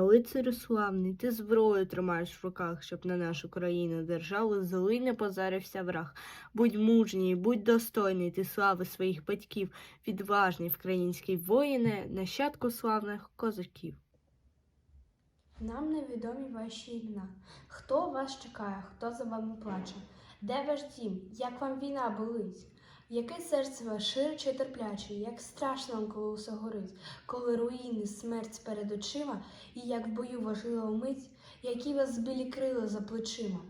лицарю славний, ти зброю тримаєш в руках, щоб на нашу країну державу злий не позарився враг. Будь мужній, будь достойний, ти слави своїх батьків, відважний вкраїнський воїне, нащадку славних козаків. Нам невідомі ваші імена. Хто вас чекає, хто за вами плаче? Де ваш дім? Як вам війна болить? Яке серце ваше ширче і терпляче, як страшно вам, коли усе горить, коли руїни, смерть перед очима, і як в бою важлива мить, які вас білі крила за плечима.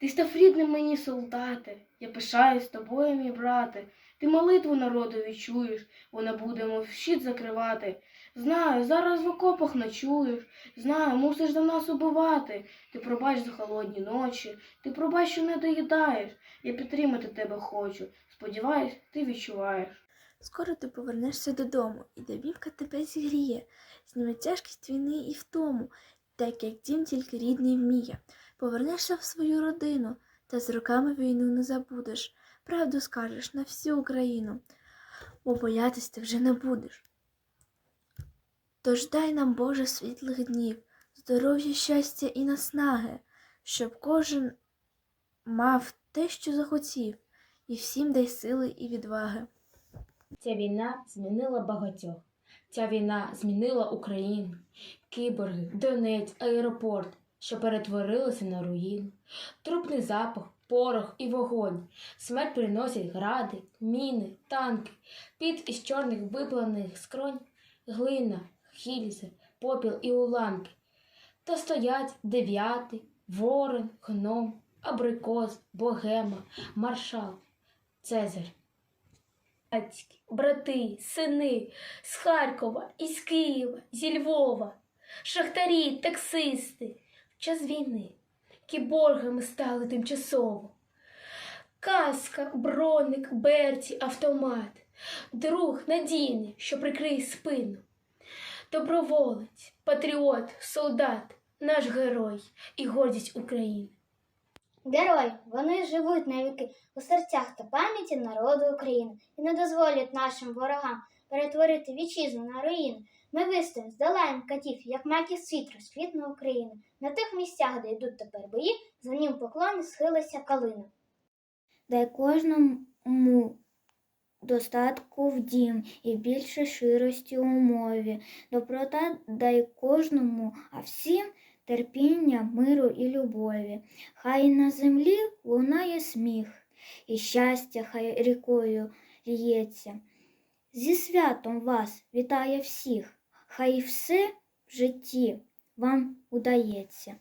Ти став рідним мені, солдати, я пишаюсь тобою, мій брате. Ти молитву народу відчуєш, вона буде, мов щит закривати. Знаю, зараз в окопах ночуєш, знаю, мусиш за нас убивати. Ти пробач за холодні ночі, ти пробач, що не доїдаєш. Я підтримати тебе хочу. Сподіваюсь, ти відчуваєш. Скоро ти повернешся додому, і домівка тебе зігріє, зніме тяжкість війни і втому, так як дім тільки рідний вміє. Повернешся в свою родину, та з роками війну не забудеш. Правду скажеш на всю Україну, бо боятись ти вже не будеш. Тож дай нам, Боже, світлих днів, здоров'я, щастя і наснаги, щоб кожен мав те, що захотів, і всім дай сили і відваги. Ця війна змінила багатьох. Ця війна змінила Україну. Кіборги, Донець, аеропорт, що перетворилися на руїну. Трупний запах, порох і вогонь. Смерть приносять гради, міни, танки, під із чорних випланих скронь, глина, хільзи, попіл і уламки. Та стоять дев'ятий, ворон, гном, абрикос, богема, маршал, Цезарь. Брати, сини з Харкова, із Києва, зі Львова, шахтарі, таксисти, в час війни кіборгами стали тимчасово. Каска, броник, берці, автомат, друг надійний, що прикриє спину. Доброволець, патріот, солдат, наш герой і гордість України. Герої, вони живуть навіки у серцях та пам'яті народу України і не дозволять нашим ворогам перетворити вітчизну на руїни. Ми вистоїмо, здолаємо катів, як маки світ розквітне України. На тих місцях, де йдуть тепер бої, за ним поклони схилиться калина. Дай кожному достатку в дім і більше ширості у мові. Доброта дай кожному, а всім терпіння, миру і любові. Хай на землі лунає сміх, і щастя хай рікою лється. Зі святом вас вітає всіх, хай все в житті вам удається.